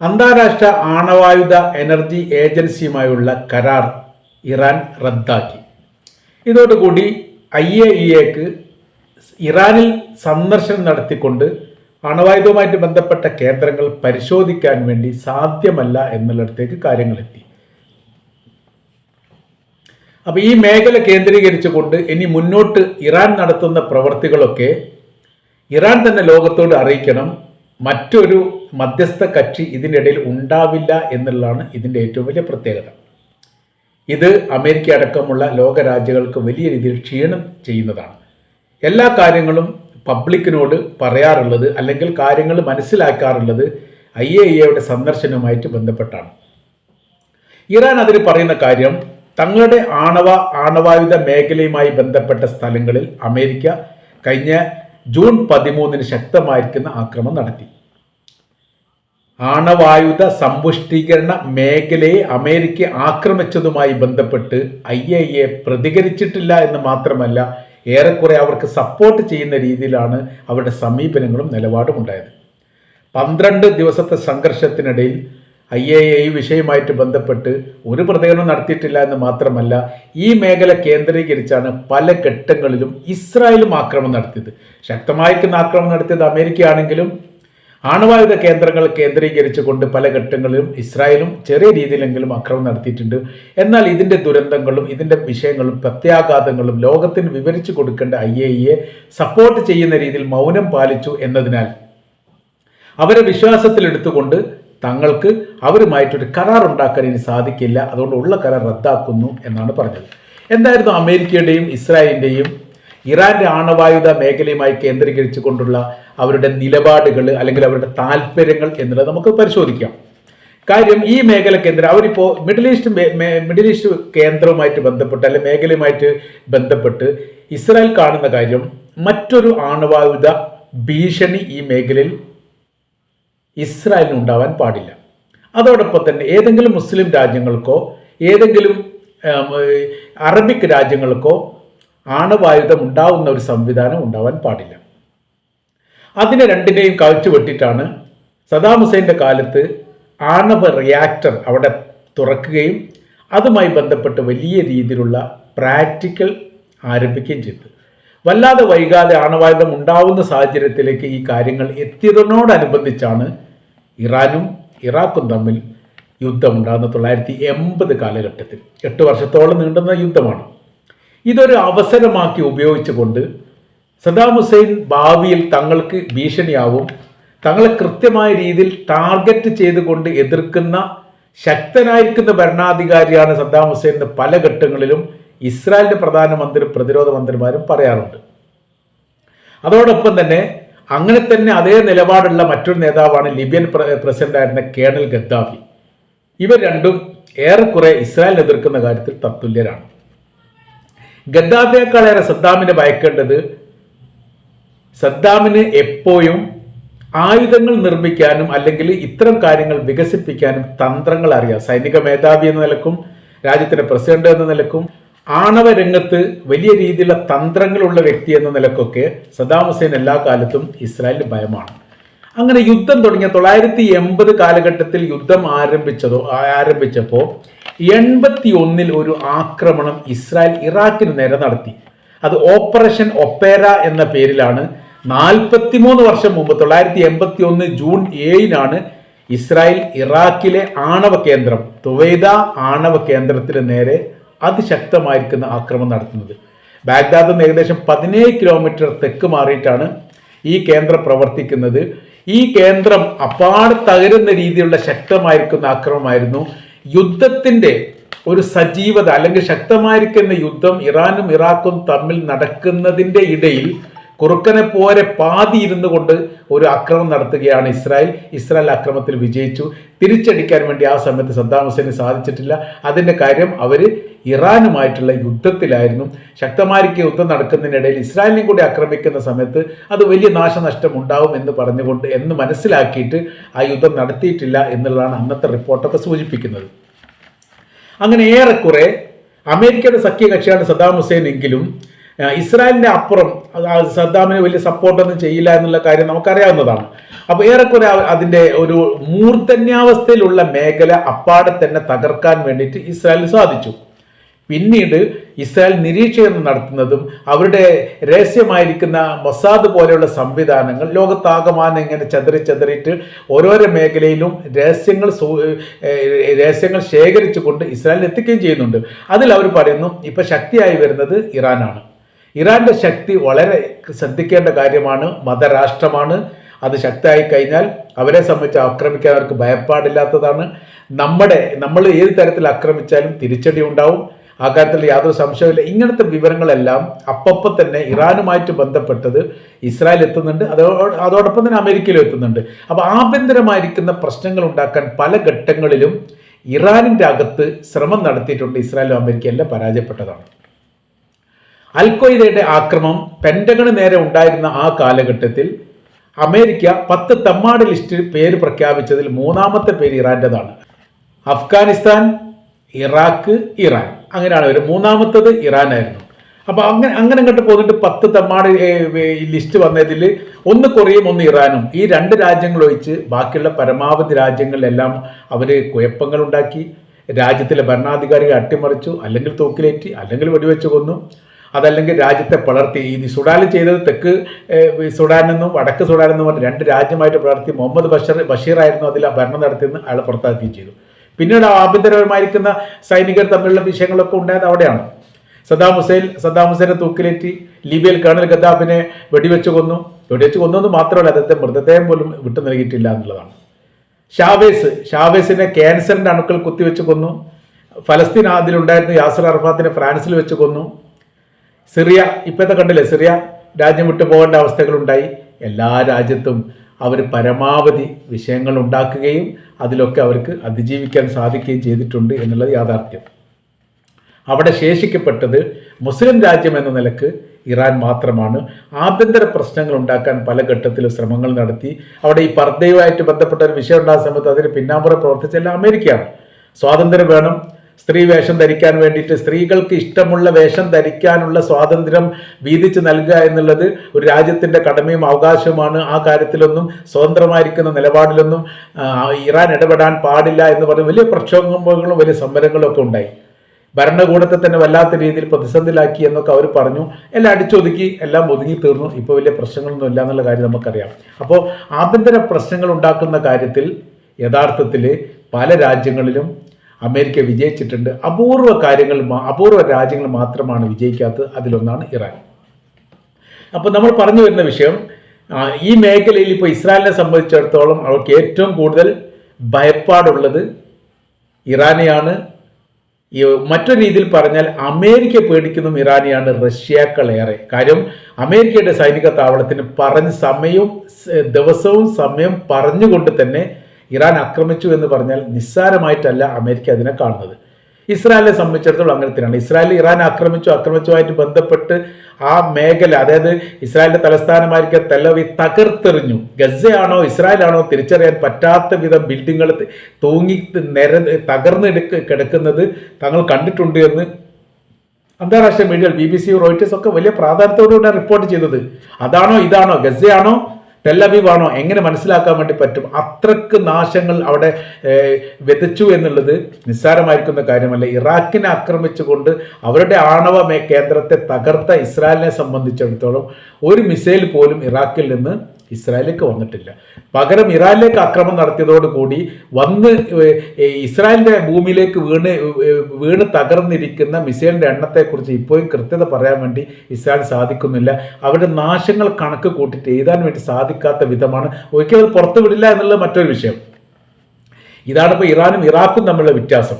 അന്താരാഷ്ട്ര ആണവായുധ എനർജി ഏജൻസിയുമായുള്ള കരാർ ഇറാൻ റദ്ദാക്കി. ഇതോടുകൂടി ഐ എ ഇ എക്ക് ഇറാനിൽ സന്ദർശനം നടത്തിക്കൊണ്ട് അണവായുധവുമായിട്ട് ബന്ധപ്പെട്ട കേന്ദ്രങ്ങൾ പരിശോധിക്കാൻ വേണ്ടി സാധ്യമല്ല എന്നുള്ളിടത്തേക്ക് കാര്യങ്ങളെത്തി. അപ്പോൾ ഈ മേഖല കേന്ദ്രീകരിച്ചുകൊണ്ട് ഇനി മുന്നോട്ട് ഇറാൻ നടത്തുന്ന പ്രവർത്തികളൊക്കെ ഇറാൻ തന്നെ ലോകത്തോട് അറിയിക്കണം. മറ്റൊരു മധ്യസ്ഥ കക്ഷി ഇതിനിടയിൽ ഉണ്ടാവില്ല എന്നുള്ളതാണ് ഇതിന്റെ ഏറ്റവും വലിയ പ്രത്യേകത. ഇത് അമേരിക്ക അടക്കമുള്ള ലോകരാജ്യങ്ങൾക്ക് വലിയ രീതിയിൽ ക്ഷീണം ചെയ്യുന്നതാണ്. എല്ലാ കാര്യങ്ങളും പബ്ലിക്കിനോട് പറയാറുള്ളത് അല്ലെങ്കിൽ കാര്യങ്ങൾ മനസ്സിലാക്കാറുള്ളത് ഐ എ ഇയുടെ സന്ദർശനവുമായിട്ട് ബന്ധപ്പെട്ടാണ്. ഇറാൻ അതിൽ പറയുന്ന കാര്യം തങ്ങളുടെ ആണവ ആണവായുധ മേഖലയുമായി ബന്ധപ്പെട്ട സ്ഥലങ്ങളിൽ അമേരിക്ക കഴിഞ്ഞ ജൂൺ പതിമൂന്നിന് ശക്തമായിരിക്കുന്ന ആക്രമണം നടത്തി. ആണവായുധ സമ്പുഷ്ടീകരണ മേഖലയെ അമേരിക്ക ആക്രമിച്ചതുമായി ബന്ധപ്പെട്ട് ഐ എ എ പ്രതികരിച്ചിട്ടില്ല എന്ന് മാത്രമല്ല ഏറെക്കുറെ അവർക്ക് സപ്പോർട്ട് ചെയ്യുന്ന രീതിയിലാണ് അവരുടെ സമീപനങ്ങളും നിലപാടും ഉണ്ടായത് പന്ത്രണ്ട് ദിവസത്തെ സംഘർഷത്തിനിടയിൽ ഐ എ എ ഈ വിഷയവുമായിട്ട് ബന്ധപ്പെട്ട് ഒരു പ്രതികരണം നടത്തിയിട്ടില്ല എന്ന് മാത്രമല്ല ഈ മേഖല കേന്ദ്രീകരിച്ചാണ് പല ഘട്ടങ്ങളിലും ഇസ്രായേലും ആക്രമണം നടത്തിയത്. ശക്തമായിരിക്കുന്ന ആക്രമണം നടത്തിയത് അമേരിക്കയാണെങ്കിലും ആണവായുധ കേന്ദ്രങ്ങൾ കേന്ദ്രീകരിച്ചുകൊണ്ട് പല ഘട്ടങ്ങളിലും ഇസ്രായേലും ചെറിയ രീതിയിലെങ്കിലും അക്രമം നടത്തിയിട്ടുണ്ട്. എന്നാൽ ഇതിന്റെ ദുരന്തങ്ങളും ഇതിന്റെ വിഷയങ്ങളും പ്രത്യാഘാതങ്ങളും ലോകത്തിന് വിവരിച്ചു കൊടുക്കേണ്ട ഐ എ ഇയെ സപ്പോർട്ട് ചെയ്യുന്ന രീതിയിൽ മൗനം പാലിച്ചു എന്നതിനാൽ അവരെ വിശ്വാസത്തിലെടുത്തുകൊണ്ട് തങ്ങൾക്ക് അവരുമായിട്ടൊരു കരാർ ഉണ്ടാക്കാൻ ഇനി സാധിക്കില്ല. അതുകൊണ്ട് ഉള്ള കരാർ റദ്ദാക്കുന്നു എന്നാണ് പറഞ്ഞത്. എന്തായിരുന്നു അമേരിക്കയുടെയും ഇസ്രായേലിന്റെയും ഇറാന്റെ ആണവായുധ മേഖലയുമായി കേന്ദ്രീകരിച്ചുകൊണ്ടുള്ള അവരുടെ നിലപാടുകൾ അല്ലെങ്കിൽ അവരുടെ താല്പര്യങ്ങൾ എന്നുള്ളത് നമുക്ക് പരിശോധിക്കാം. കാര്യം ഈ മേഖല കേന്ദ്രം അവരിപ്പോൾ മിഡിൽ ഈസ്റ്റ് മിഡിൽ ഈസ്റ്റ് കേന്ദ്രവുമായിട്ട് ബന്ധപ്പെട്ട് അല്ലെങ്കിൽ മേഖലയുമായിട്ട് ബന്ധപ്പെട്ട് ഇസ്രായേൽ കാണുന്ന കാര്യം മറ്റൊരു ആണവായുധ ഭീഷണി ഈ മേഖലയിൽ ഇസ്രായേലിന് ഉണ്ടാവാൻ പാടില്ല. അതോടൊപ്പം തന്നെ ഏതെങ്കിലും മുസ്ലിം രാജ്യങ്ങൾക്കോ ഏതെങ്കിലും അറബിക് രാജ്യങ്ങൾക്കോ ആണവായുധം ഉണ്ടാവുന്ന ഒരു സംവിധാനം ഉണ്ടാവാൻ പാടില്ല. അതിനെ രണ്ടിനെയും കഴിച്ചു വെട്ടിട്ടാണ് സദാം ഹുസൈന്റെ കാലത്ത് ആണവ റിയാക്ടർ അവിടെ തുറക്കുകയും അതുമായി ബന്ധപ്പെട്ട് വലിയ രീതിയിലുള്ള പ്രാക്ടിക്കൽ ആരംഭിക്കുകയും ചെയ്തു. വല്ലാതെ വൈകാതെ ആണവായുധം ഉണ്ടാവുന്ന സാഹചര്യത്തിലേക്ക് ഈ കാര്യങ്ങൾ എത്തിയതിനോടനുബന്ധിച്ചാണ് ഇറാനും ഇറാഖും തമ്മിൽ യുദ്ധമുണ്ടാകുന്ന തൊള്ളായിരത്തി എൺപത് കാലഘട്ടത്തിൽ. എട്ട് വർഷത്തോളം നീണ്ടുന്ന യുദ്ധമാണ്. ഇതൊരു അവസരമാക്കി ഉപയോഗിച്ചുകൊണ്ട് സദാം ഹുസൈൻ ഭാവിയിൽ തങ്ങൾക്ക് ഭീഷണിയാവും. തങ്ങളെ കൃത്യമായ രീതിയിൽ ടാർഗറ്റ് ചെയ്തുകൊണ്ട് എതിർക്കുന്ന ശക്തനായിരിക്കുന്ന ഭരണാധികാരിയാണ് സദ്ദാം ഹുസൈൻ എന്ന് പല ഘട്ടങ്ങളിലും ഇസ്രായേലിന്റെ പ്രധാനമന്ത്രി പ്രതിരോധ മന്ത്രിമാരും പറയാറുണ്ട്. അതോടൊപ്പം തന്നെ അങ്ങനെ തന്നെ അതേ നിലപാടുള്ള മറ്റൊരു നേതാവാണ് ലിബിയൻ പ്ര- പ്രസിഡന്റായിരുന്ന കേണൽ ഗദ്ദാഫി. ഇവർ രണ്ടും ഏറെക്കുറെ ഇസ്രായേൽ എതിർക്കുന്ന കാര്യത്തിൽ തത്തുല്യരാണ്. ഗദ്ദാഫിയേക്കാളേറെ സദ്ദാമിനെ ഭയക്കേണ്ടത് സദ്ദാമിന് എപ്പോഴും ആയുധങ്ങൾ നിർമ്മിക്കാനും അല്ലെങ്കിൽ ഇത്തരം കാര്യങ്ങൾ വികസിപ്പിക്കാനും തന്ത്രങ്ങൾ അറിയാം. സൈനിക മേധാവി എന്ന നിലക്കും രാജ്യത്തിന്റെ പ്രസിഡന്റ് എന്ന നിലക്കും ആണവ രംഗത്ത് വലിയ രീതിയിലുള്ള തന്ത്രങ്ങളുള്ള വ്യക്തി എന്ന നിലക്കൊക്കെ സദ്ദാം ഹുസൈൻ എല്ലാ കാലത്തും ഇസ്രായേലിന് ഭയമാണ്. അങ്ങനെ യുദ്ധം തുടങ്ങിയ തൊള്ളായിരത്തി എൺപത് കാലഘട്ടത്തിൽ യുദ്ധം ആരംഭിച്ചതോ ആരംഭിച്ചപ്പോൾ എൺപത്തി ഒന്നിൽ ഒരു ആക്രമണം ഇസ്രായേൽ ഇറാഖിന് നേരെ നടത്തി. അത് ഓപ്പറേഷൻ ഒപ്പേര എന്ന പേരിലാണ്. നാൽപ്പത്തിമൂന്ന് വർഷം മുമ്പ് തൊള്ളായിരത്തി എൺപത്തി ഒന്ന് ജൂൺ ഏഴിനാണ് ഇസ്രായേൽ ഇറാഖിലെ ആണവ കേന്ദ്രം തുവൈദ ആണവ കേന്ദ്രത്തിന് നേരെ അതിശക്തമായിരിക്കുന്ന ആക്രമണം നടത്തുന്നത്. ബാഗ്ദാദിൽ ഏകദേശം പതിനേഴ് കിലോമീറ്റർ തെക്ക് മാറിയിട്ടാണ് ഈ കേന്ദ്രം പ്രവർത്തിക്കുന്നത്. ഈ കേന്ദ്രം അപ്പാട് തകരുന്ന രീതിയിലുള്ള ശക്തമായിരിക്കുന്ന ആക്രമണമായിരുന്നു. യുദ്ധത്തിന്റെ ഒരു സജീവത അല്ലെങ്കിൽ ശക്തമായിരിക്കുന്ന യുദ്ധം ഇറാനും ഇറാഖും തമ്മിൽ നടക്കുന്നതിന്റെ ഇടയിൽ കുറുക്കനെ പോരെ പാതി ഇരുന്നു കൊണ്ട് ഒരു അക്രമം നടത്തുകയാണ് ഇസ്രായേൽ. ഇസ്രായേൽ അക്രമത്തിൽ വിജയിച്ചു. തിരിച്ചടിക്കാൻ വേണ്ടി ആ സമയത്ത് സദ്ദാം ഹുസൈന് സാധിച്ചിട്ടില്ല. അതിന്റെ കാര്യം അവർ ഇറാനുമായിട്ടുള്ള യുദ്ധത്തിലായിരുന്നു. ശക്തമായിരിക്കും യുദ്ധം നടക്കുന്നതിനിടയിൽ ഇസ്രായേലിനെയും കൂടി ആക്രമിക്കുന്ന സമയത്ത് അത് വലിയ നാശനഷ്ടം ഉണ്ടാവും എന്ന് പറഞ്ഞുകൊണ്ട് എന്ന് മനസ്സിലാക്കിയിട്ട് ആ യുദ്ധം നടത്തിയിട്ടില്ല എന്നുള്ളതാണ് അന്നത്തെ റിപ്പോർട്ടൊക്കെ സൂചിപ്പിക്കുന്നത്. അങ്ങനെ ഏറെക്കുറെ അമേരിക്കയുടെ സഖ്യകക്ഷിയാണ് സദ്ദാം ഹുസൈൻ എങ്കിലും ആ, ഇസ്രായേലിന്റെ അപ്പുറം സദ്ദാമിന് വലിയ സപ്പോർട്ടൊന്നും ചെയ്യില്ല എന്നുള്ള കാര്യം നമുക്കറിയാവുന്നതാണ്. അപ്പോൾ ഏറെക്കുറെ അതിന്റെ ഒരു മൂർധന്യാവസ്ഥയിലുള്ള മേഖല അപ്പാടെ തന്നെ തകർക്കാൻ വേണ്ടിയിട്ട് ഇസ്രായേലിന് സാധിച്ചു. പിന്നീട് ഇസ്രായേൽ നിരീക്ഷണം നടത്തുന്നതും അവരുടെ രഹസ്യമായിരിക്കുന്ന മൊസാദ് പോലെയുള്ള സംവിധാനങ്ങൾ ലോകത്താകമാനം ഇങ്ങനെ ചെതറി ചെതറിയിട്ട് ഓരോരോ മേഖലയിലും രഹസ്യങ്ങൾ രഹസ്യങ്ങൾ ശേഖരിച്ചുകൊണ്ട് ഇസ്രായേലിൽ എത്തിക്കുകയും ചെയ്യുന്നുണ്ട്. അതിൽ അവർ പറയുന്നു ഇപ്പം ശക്തിയായി വരുന്നത് ഇറാനാണ്. ഇറാന്റെ ശക്തി വളരെ ശ്രദ്ധിക്കേണ്ട കാര്യമാണ് മതരാഷ്ട്രമാണ്. അത് ശക്തമായി കഴിഞ്ഞാൽ അവരെ സംബന്ധിച്ച് ആക്രമിക്കാൻ അവർക്ക് ഭയപ്പാടില്ലാത്തതാണ്. നമ്മുടെ നമ്മൾ ഏത് തരത്തിൽ ആക്രമിച്ചാലും തിരിച്ചടി ഉണ്ടാവും. ആ കാര്യത്തിൽ യാതൊരു സംശയമില്ല ഇങ്ങനത്തെ വിവരങ്ങളെല്ലാം അപ്പപ്പം തന്നെ ഇറാനുമായിട്ട് ബന്ധപ്പെട്ടത് ഇസ്രായേൽ എത്തുന്നുണ്ട്. അതോ അതോടൊപ്പം തന്നെ അമേരിക്കയിലും എത്തുന്നുണ്ട്. അപ്പോൾ ആഭ്യന്തരമായിരിക്കുന്ന പ്രശ്നങ്ങൾ ഉണ്ടാക്കാൻ പല ഘട്ടങ്ങളിലും ഇറാനിന്റെ അകത്ത് ശ്രമം നടത്തിയിട്ടുണ്ട് ഇസ്രായേലും അമേരിക്കയെല്ലാം പരാജയപ്പെട്ടതാണ്. അൽഖ്വയ്ദയുടെ ആക്രമം പെന്റഗണ് നേരെ ഉണ്ടായിരുന്ന ആ കാലഘട്ടത്തിൽ അമേരിക്ക പത്ത് തമ്മാട് ലിസ്റ്റിൽ പേര് പ്രഖ്യാപിച്ചതിൽ മൂന്നാമത്തെ പേര് ഇറാന്റെതാണ് അഫ്ഗാനിസ്ഥാൻ ഇറാഖ് ഇറാൻ. അങ്ങനെയാണ് വരും മൂന്നാമത്തത് ഇറാനായിരുന്നു. അപ്പോൾ അങ്ങനെ അങ്ങനെ അങ്ങോട്ട് പോന്നിട്ട് പത്ത് തമ്മാട് ലിസ്റ്റ് വന്നതിൽ ഒന്ന് കൊറിയയും ഒന്ന് ഇറാനും. ഈ രണ്ട് രാജ്യങ്ങൾ ഒഴിച്ച് ബാക്കിയുള്ള പരമാവധി രാജ്യങ്ങളിലെല്ലാം അവർ കുഴപ്പങ്ങൾ ഉണ്ടാക്കി രാജ്യത്തിലെ ഭരണാധികാരികളെ അട്ടിമറിച്ചു അല്ലെങ്കിൽ തൂക്കിലേറ്റി അല്ലെങ്കിൽ വെടിവെച്ച് കൊന്നു. അതല്ലെങ്കിൽ രാജ്യത്തെ പിളർത്തി. ഈ സുഡാനിൽ ചെയ്തത് തെക്ക് സുഡാനെന്നും വടക്ക് സുഡാൻ എന്നും പറഞ്ഞ് രണ്ട് രാജ്യമായിട്ട് പിളർത്തി മുഹമ്മദ് ബഷീർ ബഷീറായിരുന്നു അതിൽ ഭരണം നടത്തിയെന്ന് അയാൾ പുറത്താക്കുകയും ചെയ്തു. പിന്നീട് ആഭ്യന്തരപരമായിരിക്കുന്ന സൈനികർ തമ്മിലുള്ള വിഷയങ്ങളൊക്കെ ഉണ്ടായത് അവിടെയാണ്. സദ്ദാം ഹുസൈൻ സദ്ദാം ഹുസൈനെ തൂക്കിലേറ്റി ലിബിയയിൽ കേണൽ ഗദ്ദാഫിനെ വെടിവെച്ച് കൊന്നു. വെടിവെച്ച് കൊന്നു എന്ന് മാത്രമല്ല അദ്ദേഹത്തെ മൃതദേഹം പോലും വിട്ടു നൽകിയിട്ടില്ല എന്നുള്ളതാണ്. ഷാവേസ് ഷാവേസിനെ ക്യാൻസറിന്റെ അണുക്കൾ കുത്തിവെച്ച് കൊന്നു. ഫലസ്തീൻ അതിലുണ്ടായിരുന്ന യാസർ അറഫാത്തിനെ ഫ്രാൻസിൽ വെച്ച് കൊന്നു. സിറിയ ഇപ്പോഴത്തെ കണ്ടില്ലേ? സിറിയ രാജ്യം വിട്ടു പോകേണ്ട അവസ്ഥകളുണ്ടായി. എല്ലാ രാജ്യത്തും അവർ പരമാവധി വിഷയങ്ങൾ ഉണ്ടാക്കുകയും അതിലൊക്കെ അവർക്ക് അതിജീവിക്കാൻ സാധിക്കുകയും ചെയ്തിട്ടുണ്ട് എന്നുള്ളത് യാഥാർത്ഥ്യം. അവിടെ ശേഷിക്കപ്പെട്ടത് മുസ്ലിം രാജ്യം എന്ന നിലയ്ക്ക് ഇറാൻ മാത്രമാണ്. ആഭ്യന്തര പ്രശ്നങ്ങൾ ഉണ്ടാക്കാൻ പല ഘട്ടത്തിലും ശ്രമങ്ങൾ നടത്തി. അവിടെ ഈ പർദ്ദയുമായിട്ട് ബന്ധപ്പെട്ട ഒരു വിഷയം ഉണ്ടാകുന്ന സമയത്ത് അതിന് പിന്നാമ്പുറം പ്രവർത്തിച്ചെല്ലാം അമേരിക്കയാണ്. സ്വാതന്ത്ര്യം വേണം സ്ത്രീ വേഷം ധരിക്കാൻ വേണ്ടിയിട്ട് സ്ത്രീകൾക്ക് ഇഷ്ടമുള്ള വേഷം ധരിക്കാനുള്ള സ്വാതന്ത്ര്യം വീതിച്ചു നൽകുക എന്നുള്ളത് ഒരു രാജ്യത്തിന്റെ കടമയും അവകാശവുമാണ്. ആ കാര്യത്തിലൊന്നും സ്വതന്ത്രമായിരിക്കുന്ന നിലപാടിലൊന്നും ഇറാൻ ഇടപെടാൻ പാടില്ല എന്ന് പറഞ്ഞ് വലിയ പ്രക്ഷോഭങ്ങളും വലിയ സമരങ്ങളും ഒക്കെ ഉണ്ടായി. ഭരണകൂടത്തെ തന്നെ വല്ലാത്ത രീതിയിൽ പ്രതിസന്ധിയിലാക്കി എന്നൊക്കെ അവർ പറഞ്ഞു. എല്ലാം അടിച്ചൊതുക്കി എല്ലാം ഒതുങ്ങി തീർന്നു. ഇപ്പോൾ വലിയ പ്രശ്നങ്ങളൊന്നും ഇല്ല എന്നുള്ള കാര്യം നമുക്കറിയാം. അപ്പോൾ ആഭ്യന്തര പ്രശ്നങ്ങൾ ഉണ്ടാക്കുന്ന കാര്യത്തിൽ യഥാർത്ഥത്തിൽ പല രാജ്യങ്ങളിലും അമേരിക്ക വിജയിച്ചിട്ടുണ്ട്. അപൂർവ കാര്യങ്ങൾ അപൂർവ രാജ്യങ്ങൾ മാത്രമാണ് വിജയിക്കാത്തത്. അതിലൊന്നാണ് ഇറാൻ. അപ്പോൾ നമ്മൾ പറഞ്ഞു വരുന്ന വിഷയം ഈ മേഖലയിൽ ഇപ്പോൾ ഇസ്രായേലിനെ സംബന്ധിച്ചിടത്തോളം അവർക്ക് ഏറ്റവും കൂടുതൽ ഭയപ്പാടുള്ളത് ഇറാനെയാണ്. ഈ മറ്റൊരു രീതിയിൽ പറഞ്ഞാൽ അമേരിക്ക പേടിക്കുന്നതും ഇറാനെയാണ് റഷ്യക്കളേറെ കാര്യം അമേരിക്കയുടെ സൈനിക താവളത്തിന് പറഞ്ഞ് സമയവും ദിവസവും സമയം പറഞ്ഞുകൊണ്ട് തന്നെ ഇറാൻ ആക്രമിച്ചു എന്ന് പറഞ്ഞാൽ നിസ്സാരമായിട്ടല്ല അമേരിക്ക അതിനെ കാണുന്നത്. ഇസ്രായേലിനെ സംബന്ധിച്ചിടത്തോളം അങ്ങനെ തന്നെയാണ്. ഇസ്രായേൽ ഇറാൻ ആക്രമിച്ചു ആക്രമിച്ചുമായിട്ട് ബന്ധപ്പെട്ട് ആ മേഖല അതായത് ഇസ്രായേലിന്റെ തലസ്ഥാനമായിരിക്കും തെലവി തകർത്തെറിഞ്ഞു. ഗസയാണോ ഇസ്രായേലാണോ തിരിച്ചറിയാൻ പറ്റാത്ത വിധം ബിൽഡിങ്ങുകൾ തൂങ്ങി നിര തകർന്നെടുക്ക് കിടക്കുന്നത് തങ്ങൾ കണ്ടിട്ടുണ്ട് എന്ന് അന്താരാഷ്ട്ര മീഡിയകൾ ബി ബി സി റോയിറ്റേഴ്സ് ഒക്കെ വലിയ പ്രാധാന്യത്തോടുകൂടെ റിപ്പോർട്ട് ചെയ്തത്. അതാണോ ഇതാണോ ഗസയാണോ ടെല്ലബീബ് ആണോ എങ്ങനെ മനസ്സിലാക്കാൻ വേണ്ടി പറ്റും? അത്രയ്ക്ക് നാശങ്ങൾ അവിടെ വിതച്ചു എന്നുള്ളത് നിസ്സാരമായിരിക്കുന്ന കാര്യമല്ല. ഇറാഖിനെ ആക്രമിച്ചുകൊണ്ട് അവരുടെ ആണവ കേന്ദ്രത്തെ തകർത്ത ഇസ്രായേലിനെ സംബന്ധിച്ചിടത്തോളം ഒരു മിസൈൽ പോലും ഇറാഖിൽ നിന്ന് ഇസ്രായേലിലേക്ക് വന്നിട്ടില്ല. പകരം ഇറാനിലേക്ക് ആക്രമണം നടത്തിയതോടുകൂടി വന്ന് ഇസ്രായേലിന്റെ ഭൂമിയിലേക്ക് വീണ് വീണ് തകർന്നിരിക്കുന്ന മിസൈലിന്റെ എണ്ണത്തെക്കുറിച്ച് ഇപ്പോഴും കൃത്യത പറയാൻ വേണ്ടി ഇസ്രായേൽ സാധിക്കുന്നില്ല. അവരുടെ നാശങ്ങൾ കണക്ക് കൂട്ടിയിട്ട് എഴുതാൻ വേണ്ടി സാധിക്കാത്ത വിധമാണ്. ഒരിക്കലും പുറത്തു വിടില്ല എന്നുള്ളത് മറ്റൊരു വിഷയം. ഇതാണ് ഇപ്പോൾ ഇറാനും ഇറാഖും തമ്മിലുള്ള വ്യത്യാസം.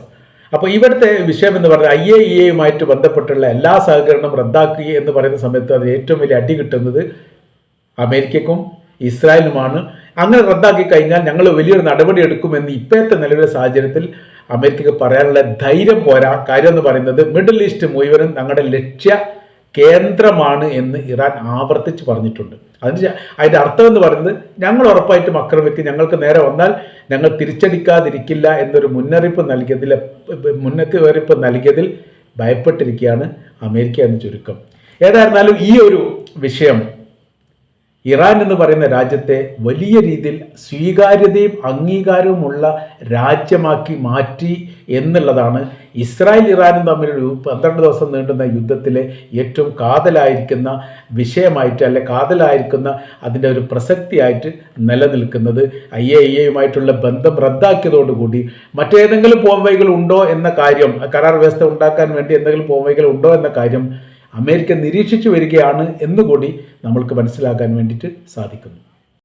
അപ്പോൾ ഇവിടുത്തെ വിഷയം എന്ന് പറഞ്ഞാൽ ഐ എ ഇ എയുമായിട്ട് ബന്ധപ്പെട്ടുള്ള എല്ലാ സഹകരണവും റദ്ദാക്കുക എന്ന് പറയുന്ന സമയത്ത് അത് ഏറ്റവും വലിയ അടി കിട്ടുന്നത് അമേരിക്കക്കും ഇസ്രായേലുമാണ് അങ്ങനെ റദ്ദാക്കി കഴിഞ്ഞാൽ ഞങ്ങൾ വലിയൊരു നടപടി എടുക്കുമെന്ന് ഇപ്പോഴത്തെ നിലവിലെ സാഹചര്യത്തിൽ അമേരിക്കക്ക് പറയാനുള്ള ധൈര്യം പോരാ. കാര്യം എന്ന് പറയുന്നത് മിഡിൽ ഈസ്റ്റ് മുഴുവനും ഞങ്ങളുടെ ലക്ഷ്യ കേന്ദ്രമാണ് എന്ന് ഇറാൻ ആവർത്തിച്ച് പറഞ്ഞിട്ടുണ്ട്. അതിന് അതിന്റെ അർത്ഥം എന്ന് പറയുന്നത് ഞങ്ങൾ ഉറപ്പായിട്ടും ആക്രമിക്കും. ഞങ്ങൾക്ക് നേരെ വന്നാൽ ഞങ്ങൾ തിരിച്ചടിക്കാതിരിക്കില്ല എന്നൊരു മുന്നറിയിപ്പ് നൽകിയതിൽ മുന്നറിയിപ്പ് നൽകിയതിൽ ഭയപ്പെട്ടിരിക്കുകയാണ് അമേരിക്ക എന്ന് ചുരുക്കം. ഏതായിരുന്നാലും ഈ ഒരു വിഷയം ഇറാൻ എന്ന് പറയുന്ന രാജ്യത്തെ വലിയ രീതിയിൽ സ്വീകാര്യതയും അംഗീകാരവുമുള്ള രാജ്യമാക്കി മാറ്റി എന്നുള്ളതാണ് ഇസ്രായേൽ ഇറാനും തമ്മിലൊരു പന്ത്രണ്ട് ദിവസം നീണ്ടുന്ന യുദ്ധത്തിലെ ഏറ്റവും കാതലായിരിക്കുന്ന വിഷയമായിട്ട് അല്ലെ കാതലായിരിക്കുന്ന അതിന്റെ ഒരു പ്രസക്തിയായിട്ട് നിലനിൽക്കുന്നത്. ഐ എ ഇയുമായിട്ടുള്ള ബന്ധം റദ്ദാക്കിയതോടുകൂടി മറ്റേതെങ്കിലും പോംവൈകൾ ഉണ്ടോ എന്ന കാര്യം കരാർ വ്യവസ്ഥ ഉണ്ടാക്കാൻ വേണ്ടി എന്തെങ്കിലും പോംവൈകൾ ഉണ്ടോ എന്ന കാര്യം അമേരിക്ക നിരീക്ഷിച്ചു വരികയാണ് എന്നുകൂടി നമ്മൾക്ക് മനസ്സിലാക്കാൻ വേണ്ടിയിട്ട് സാധിക്കുന്നു.